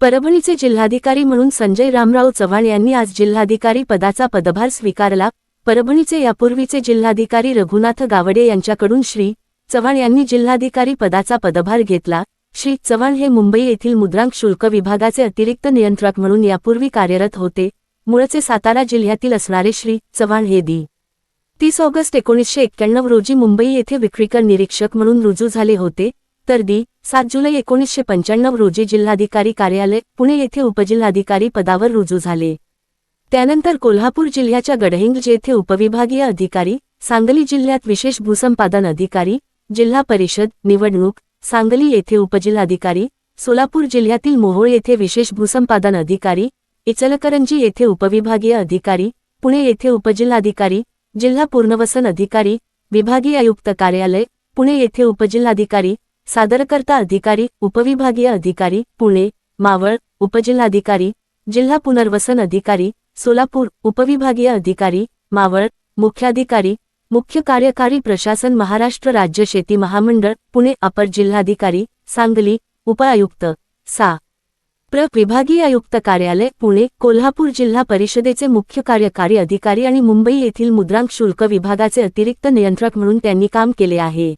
परभणीचे जिल्हाधिकारी म्हणून संजय रामराव चव्हाण यांनी आज जिल्हाधिकारी पदाचा पदभार स्वीकारला. परभणीचे यापूर्वीचे जिल्हाधिकारी रघुनाथ गावडे यांच्याकडून श्री चव्हाण यांनी जिल्हाधिकारी पदाचा पदभार घेतला. श्री चव्हाण हे मुंबई येथील मुद्रांक शुल्क विभागाचे अतिरिक्त नियंत्रक म्हणून यापूर्वी कार्यरत होते. मूळचे सातारा जिल्ह्यातील असणारे श्री चव्हाण हे दी तीस ऑगस्ट एकोणीसशे एक्क्याण्णव रोजी मुंबई येथे विक्रीकर निरीक्षक म्हणून रुजू झाले होते. तर दी सात जुलै एकोणीसशे पंच्याण्णव रोजी जिल्हाधिकारी कार्यालय पुणे येथे उपजिल्हाधिकारी पदावर रुजू झाले. त्यानंतर कोल्हापूर जिल्ह्याच्या गडहिंग्लज येथे उपविभागीय अधिकारी सांगली जिल्ह्यात विशेष भूसंपादन अधिकारी जिल्हा परिषद निवडणूक सांगली येथे उपजिल्हाधिकारी सोलापूर जिल्ह्यातील मोहोळ येथे विशेष भूसंपादन अधिकारी इचलकरंजी येथे उपविभागीय अधिकारी पुणे येथे उपजिल्हाधिकारी जिल्हा पुनर्वसन अधिकारी विभागीय आयुक्त कार्यालय पुणे येथे उपजिल्हाधिकारी सादरकर्ता अधिकारी उपविभागीय अधिकारी पुणे मावळ उपजिल्हाधिकारी जिल्हा पुनर्वसन अधिकारी सोलापूर उपविभागीय अधिकारी मावळ मुख्याधिकारी मुख्य कार्यकारी प्रशासन महाराष्ट्र राज्य शेती महामंडळ पुणे अपर जिल्हाधिकारी सांगली उपआयुक्त सा. प्र. विभागीय आयुक्त कार्यालय पुणे कोल्हापूर जिल्हा परिषदेचे मुख्य कार्यकारी अधिकारी आणि मुंबई येथील मुद्रांक शुल्क विभागाचे अतिरिक्त नियंत्रक म्हणून त्यांनी काम केले आहे.